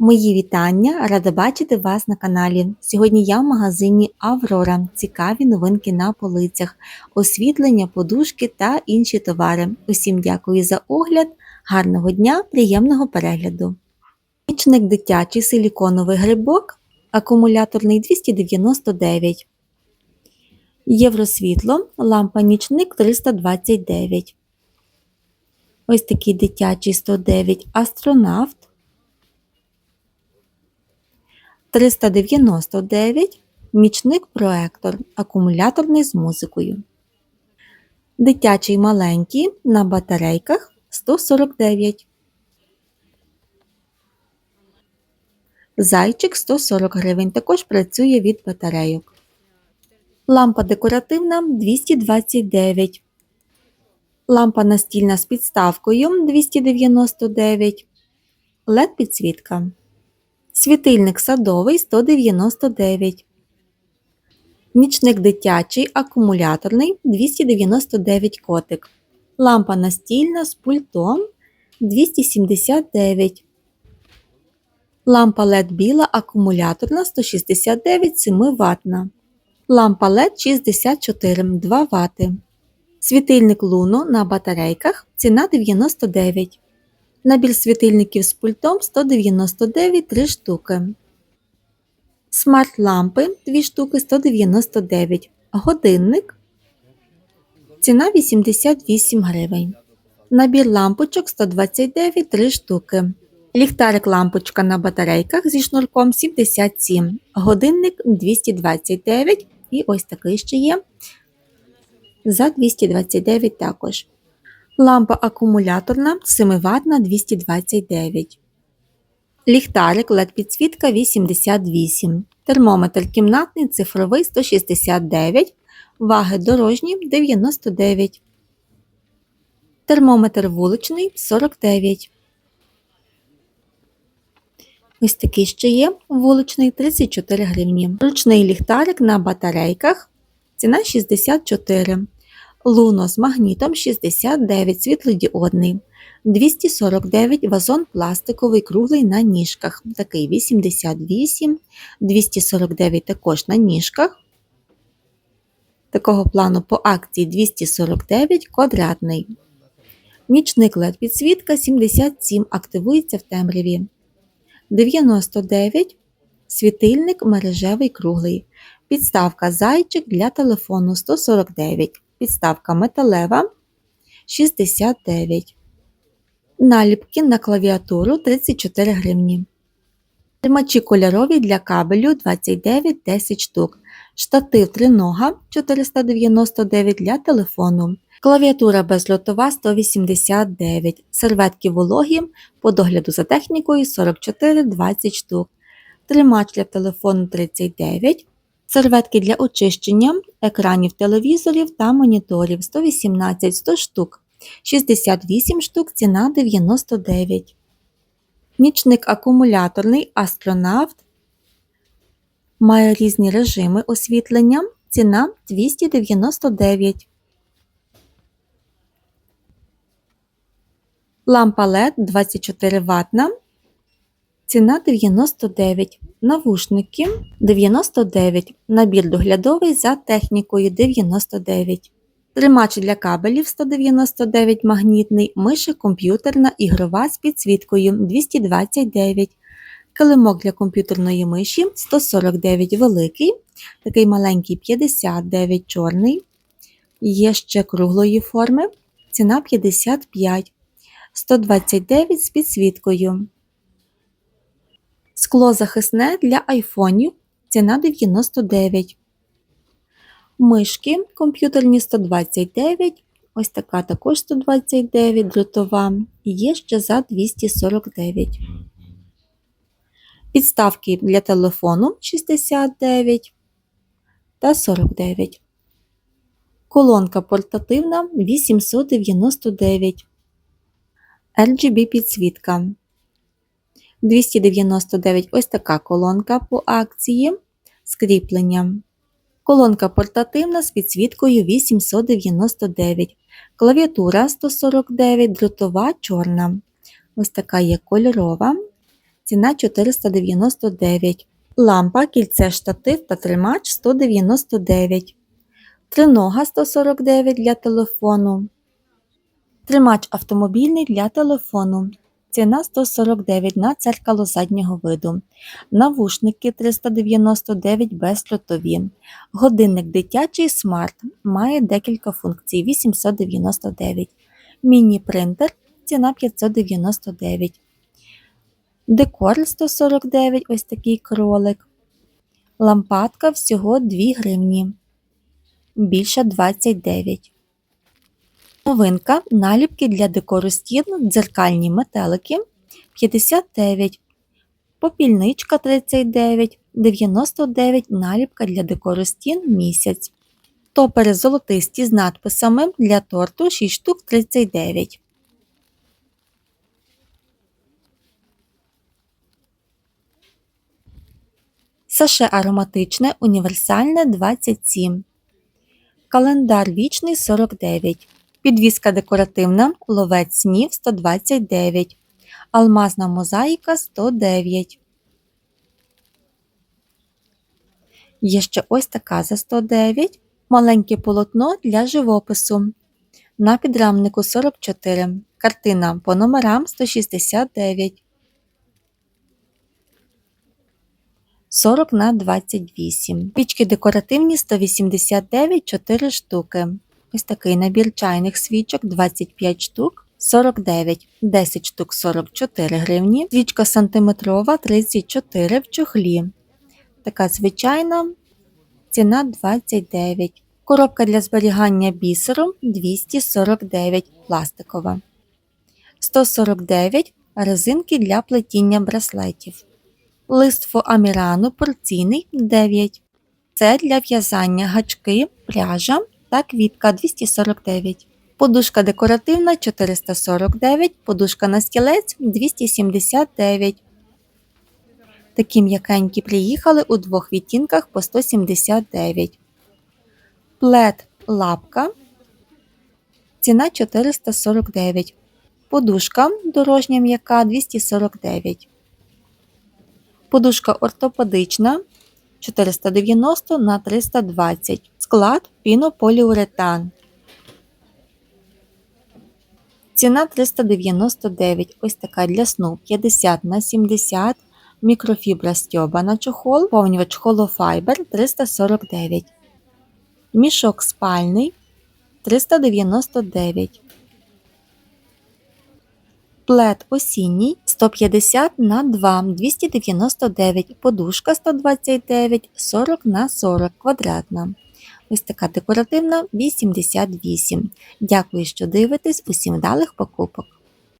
Мої вітання! Рада бачити вас на каналі. Сьогодні я в магазині Аврора. Цікаві новинки на полицях, освітлення, подушки та інші товари. Усім дякую за огляд, гарного дня, приємного перегляду. Нічник дитячий силіконовий грибок, акумуляторний 299. Євросвітло, лампа нічник 329. Ось такий дитячий 109 астронавт. 399 нічник проектор, акумуляторний з музикою. Дитячий маленький на батарейках 149. Зайчик 140 гривень. Також працює від батарейок. Лампа декоративна 229. Лампа настільна з підставкою 299. LED підсвітка. Світильник садовий 199. Нічник дитячий акумуляторний 299 котик. Лампа настільна з пультом 279. Лампа LED біла акумуляторна 169 7 ватна. Лампа LED 64 2 Вт. Світильник Луно на батарейках ціна 99. Набір світильників з пультом 199 3 штуки. Смарт-лампи 2 штуки 199. Годинник. Ціна 88 гривень. Набір лампочок 129 3 штуки. Ліхтарик лампочка на батарейках зі шнурком 77. Годинник 229. І ось такий ще є. За 229 також. Лампа акумуляторна 7 Вт 229. Ліхтарик LED підсвітка 88. Термометр кімнатний цифровий 169. Ваги дорожні 99. Термометр вуличний 49. Ось такий ще є вуличний 34 гривні. Ручний ліхтарик на батарейках. Ціна 64. Луно з магнітом 69 світлодіодний. 249 вазон пластиковий круглий на ніжках. Такий 88, 249 також на ніжках. Такого плану по акції 249 квадратний. Нічник LED підсвітка 77 активується в темряві. 99 світильник мережевий круглий. Підставка зайчик для телефону 149. Підставка металева 69. Наліпки на клавіатуру 34 гривні. Тримачі кольорові для кабелю 29 10 штук. Штатив тринога 499 для телефону. Клавіатура безльотова 189. Серветки вологі по догляду за технікою 44 20 штук. Тримач для телефону 39. Серветки для очищення екранів телевізорів та моніторів 118 100 штук, 68 штук ціна 99. Нічник акумуляторний астронавт має різні режими освітлення. Ціна 299. Лампа LED 24 ватна. Ціна 99. Навушники 99. Набір доглядовий за технікою 99. Тримач для кабелів 199 магнітний, миша комп'ютерна ігрова з підсвіткою 229. Килимок для комп'ютерної миші 149 великий. Такий маленький 59 чорний. Є ще круглої форми. Ціна 55. 129 з підсвіткою. Скло захисне для айфонів. Ціна 99. Мишки комп'ютерні 129. Ось така також 129 дротова. Є ще за 249. Підставки для телефону 69 та 49. Колонка портативна 899. RGB підсвітка. 299 ось така колонка по акції з кріпленням. Колонка портативна з підсвіткою 899. Клавіатура 149, дротова чорна. Ось така є кольорова. ціна 499. Лампа, кільце, штатив та тримач 199. Тринога 149 для телефону. Тримач автомобільний для телефону. Ціна 149 на дзеркало заднього виду. Навушники 399 бездротові. Годинник дитячий смарт має декілька функцій 899. Міні-принтер ціна 599. Декор 149, ось такий кролик. Лампадка всього 2 гривні. Більша 29. Новинка. Наліпки для декору стін, дзеркальні метелики. 59, попільничка 39, 99 наліпка для декору стін. Місяць. Топери золотисті з надписами для торту. 6 штук 39. Саше ароматичне. Універсальне 27. Календар вічний 49. Підвіска декоративна, ловець снів 129, алмазна мозаїка 109. Є ще ось така за 109, маленьке полотно для живопису. На підрамнику 44. Картина по номерам 169. 40 на 28. Пічки декоративні 189 4 штуки. Ось такий набір чайних свічок 25 штук 49, 10 штук 44 гривні. Свічка сантиметрова 34 в чохлі. Така звичайна ціна 29. Коробка для зберігання бісеру 249 пластикова. 149 резинки для плетіння браслетів. Лист фоамірану порційний 9. Це для в'язання гачки, пряжа та квітка 249. Подушка декоративна 449, подушка на стілець 279. Такі м'якенькі приїхали у двох відтінках по 179. Плед лапка. Ціна 449. Подушка дорожня м'яка 249. Подушка ортопедична 490 на 320. Склад пінополіуретан. Ціна 399. Ось така для сну 50 на 70. Мікрофібра стьобана чохол, повнювач холофайбер 349. Мішок спальний 399. Плед осінній 150 на 2 299, подушка 129, 40 на 40 квадратна. Ось така декоративна 88. Дякую, що дивитесь. Усім вдалих покупок!